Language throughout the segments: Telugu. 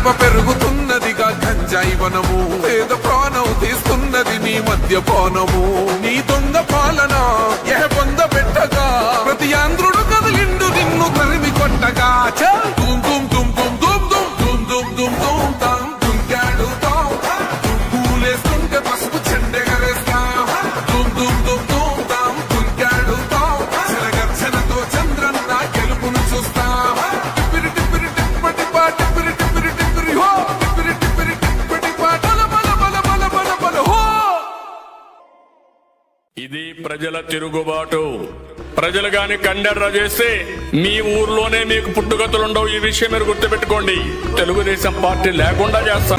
గడప పెరుగుతున్నదిగా గంజాయి వనము. పేద ప్రాణం తీస్తున్నది నీ మద్యపానము. నీ దొంగ ఇది ప్రజల తిరుగుబాటు. ప్రజలు గాని కండర్ర చేస్తే మీ ఊర్లోనే మీకు పుట్టుగతులుండవు ఈ విషయం మీరు గుర్తుపెట్టుకోండి. తెలుగుదేశం పార్టీ లేకుండా చేస్తారు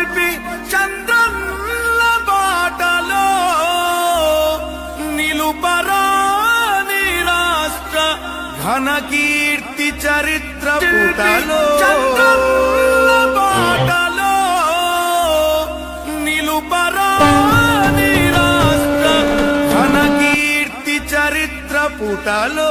రూపశిల్పి చంద్రన్న బాటలో నిలుపరా నీ రాష్ట్ర ఘన కీర్తి చరిత్ర పుటలో చంద్రన్న బాటలో నిలుపరా నీ రాష్ట్ర ఘన కీర్తి చరిత్ర పుటలో